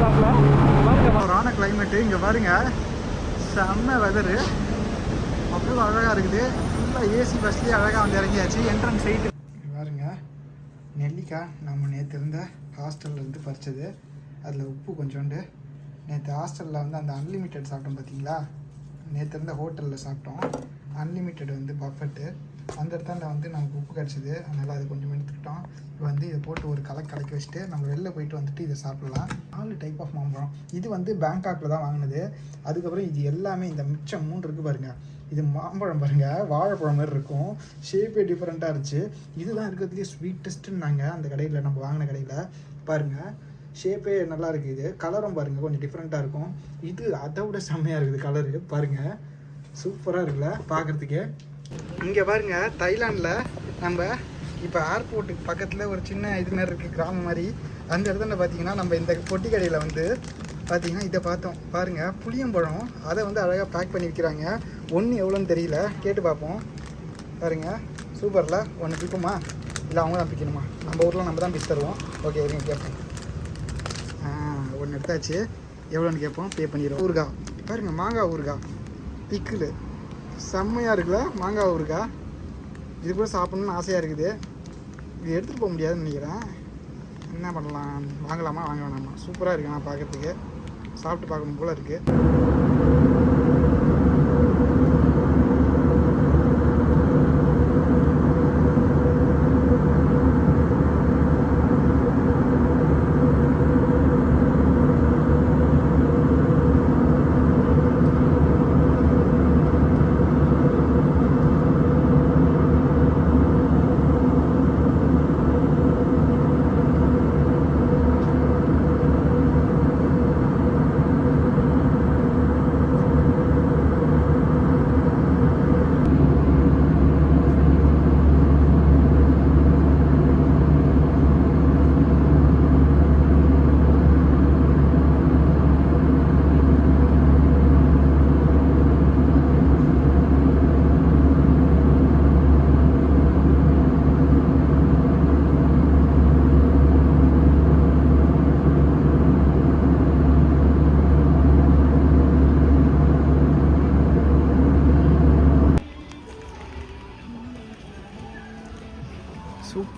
செம்மையாக பாருங்க ஆன கிளைமேட்டு இங்கே பாருங்க. செம்ம வெதரு அவ்வளோ அழகாக இருக்குது. ஃபுல்லாக ஏசி பஸ்லேயே அழகாக வந்து இறங்கியாச்சு. என்ட்ரன்ஸ் சைட்டு பாருங்க. நெல்லிக்காய் நம்ம நேற்று இருந்த ஹாஸ்டல்ல இருந்து அதில் உப்பு கொஞ்சோண்டு. நேற்று ஹாஸ்டலில் வந்து அந்த அன்லிமிட்டெட் சாப்பிட்டோம் பார்த்தீங்களா நேற்று இருந்த ஹோட்டலில் சாப்பிட்டோம். அன்லிமிட்டெட் வந்து பஃபெட்டு அந்த இடத்துல வந்து நமக்கு உப்பு கிடச்சிது. அதனால் அது கொஞ்சம் எடுத்துக்கிட்டோம். இப்போ வந்து இதை போட்டு ஒரு கலக்கு கலக்கி வச்சுட்டு நம்ம வெளில போயிட்டு வந்துட்டு இதை சாப்பிடலாம். நாலு டைப் ஆஃப் மாம்பழம். இது வந்து பேங்காக்கில் தான் வாங்கினது. அதுக்கப்புறம் இது எல்லாமே இந்த மிச்சம் மூணு இருக்குது பாருங்கள் இது மாம்பழம் பாருங்கள் வாழைப்பழம் மாதிரி இருக்கும். ஷேப்பே டிஃப்ரெண்ட்டாக இருந்துச்சு. இதுதான் இருக்கிறதுலேயே ஸ்வீட்டஸ்ட்டுன்னாங்க அந்த கடையில் நம்ம வாங்கின கடையில். பாருங்கள் ஷேப்பே நல்லா இருக்குது இது. கலரும் பாருங்கள் கொஞ்சம் டிஃப்ரெண்ட்டாக இருக்கும். இது அதை விட செம்மையாக இருக்குது கலரு பாருங்கள் சூப்பராக இருக்குல்ல பார்க்குறதுக்கே இங்கே பாருங்க தைலாண்டில் நம்ம இப்போ ஏர்போர்ட்டுக்கு பக்கத்தில் ஒரு சின்ன இது மாதிரி இருக்குது கிராமம் மாதிரி. அந்த இடத்துல பார்த்தீங்கன்னா நம்ம இந்த பொட்டி கடையில் வந்து பார்த்தீங்கன்னா இதை பார்த்தோம். பாருங்கள் புளியம்பழம். அதை வந்து அழகாக பேக் பண்ணி விற்கிறாங்க ஒன்று எவ்வளோன்னு தெரியல. கேட்டு பார்ப்போம். பாருங்கள் சூப்பரில். ஒன்று பிக்குமா இல்லை அவங்க தான் பிக்கணுமா நம்ம ஊரில் நம்ம தான் பிச்சு தருவோம். ஓகே இருங்க கேட்போம் ஒன்று எடுத்தாச்சு. எவ்வளோன்னு கேட்போம். பே பண்ணிடுவோம். ஊருகா பாருங்க மாங்காய் ஊருகா பிக்கிள் செம்மையாக இருக்குல்ல? மாங்காய் ஊருக்கா இது கூட சாப்பிட்ணுன்னு ஆசையாக இருக்குது. இது எடுத்துகிட்டு போக முடியாதுன்னு நினைக்கிறேன். என்ன பண்ணலாம்? வாங்கலாமா? வாங்க வேணாமா? சூப்பராக இருக்கு. நான் பார்க்குறதுக்கு. சாப்பிட்டு பார்க்கணும் போல் இருக்குது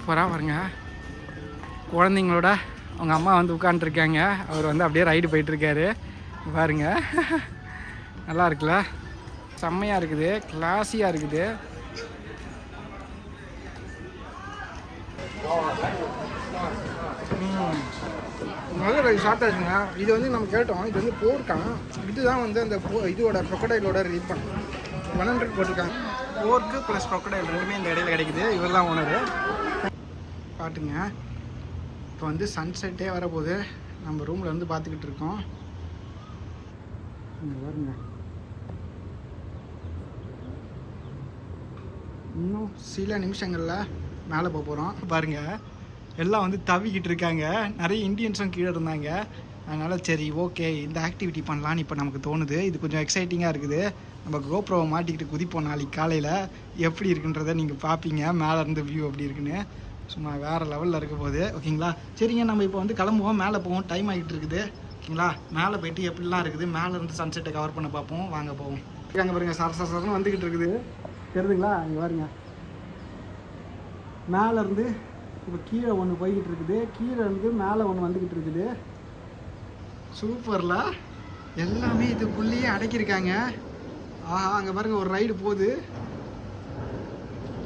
சூப்பராக பாருங்க. குழந்தைங்களோட அவங்க அம்மா வந்து உட்காந்துருக்காங்க அவர் வந்து அப்படியே ரைடு போயிட்டுருக்காரு. பாருங்க. நல்லா இருக்குல்ல? செம்மையாக இருக்குது. கிளாஸியாக இருக்குது. முதல்ல ரைஸ் சாப்பிட்டாச்சுங்க இது வந்து நம்ம கேட்டோம். இது வந்து போர்க்கான் இதுதான் வந்து அந்த போ இதோட க்ரொக்கடைலோட ரீப்பன் ஒன் ஹண்ட்ரட் போட்டிருக்காங்க. போர்க்கு ப்ளஸ் க்ரொக்கடைல் ரெண்டுமே இந்த இடையில கிடைக்குது. இவர் தான் ஓனரு பாட்டுங்க இப்போ வந்து சன்செட்டே வரப்போகுது. நம்ம ரூமில் வந்து பார்த்துக்கிட்டு இருக்கோம். இங்க பாருங்க. இன்னும் சில நிமிஷங்களில் மேலே போக போகிறோம் பாருங்க. எல்லாம் வந்து தவிக்கிட்டு இருக்காங்க. நிறைய இந்தியன்ஸும் கீழே இருந்தாங்க. அதனால் சரி ஓகே இந்த ஆக்டிவிட்டி பண்ணலான்னு இப்போ நமக்கு தோணுது. இது கொஞ்சம் எக்ஸைட்டிங்காக இருக்குது. நம்ம கோப்ரோவை மாட்டிக்கிட்டு குதிப்போம் நாளைக்கு காலையில். எப்படி இருக்குன்றதை நீங்கள் பார்ப்பீங்க மேலே இருந்து வியூ எப்படி இருக்குன்னு. சும்மா வேறு லெவலில் இருக்க போகுது ஓகேங்களா சரிங்க நம்ம இப்போ வந்து கிளம்புவோம் மேலே போவோம் டைம் ஆகிட்டு இருக்குது. ஓகேங்களா மேலே போயிட்டு எப்படிலாம் இருக்குது? மேலே இருந்து சன்செட்டை கவர் பண்ண பார்ப்போம். வாங்க போவோம். அங்கே பாருங்க சர சரன்னு வந்துக்கிட்டு இருக்குது. தெரியுதுங்களா? இங்கே பாருங்க. மேலே இருந்து இப்போ கீழே ஒன்று போய்கிட்டு இருக்குது. கீழே இருந்து மேலே ஒன்று வந்துக்கிட்டு இருக்குது. சூப்பரில். எல்லாமே இதுக்குள்ளேயே அடக்கியிருக்காங்க. ஆஹா அங்கே பாருங்க ஒரு ரைடு போகுது.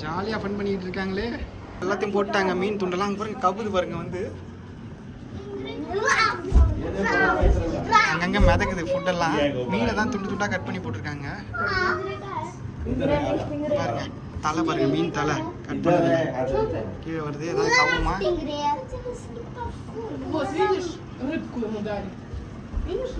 ஜாலியாக ஃபன் பண்ணிக்கிட்டு இருக்காங்களே. எல்லாத்தையும் போட்டாங்க மீன் துண்டெல்லாம் அங்கே பாருங்க கவுது பாருங்க வந்து அங்கங்கே மிதக்குது ஃபுட்டெல்லாம் மீனை தான் துண்டு துண்டாக கட் பண்ணி போட்டிருக்காங்க பாருங்க தலை பாருங்க மீன் தலை கட் பண்ணது கீழே வருது ஏதாவது கவுமா Вот видишь, рыбку ему дали. Видишь,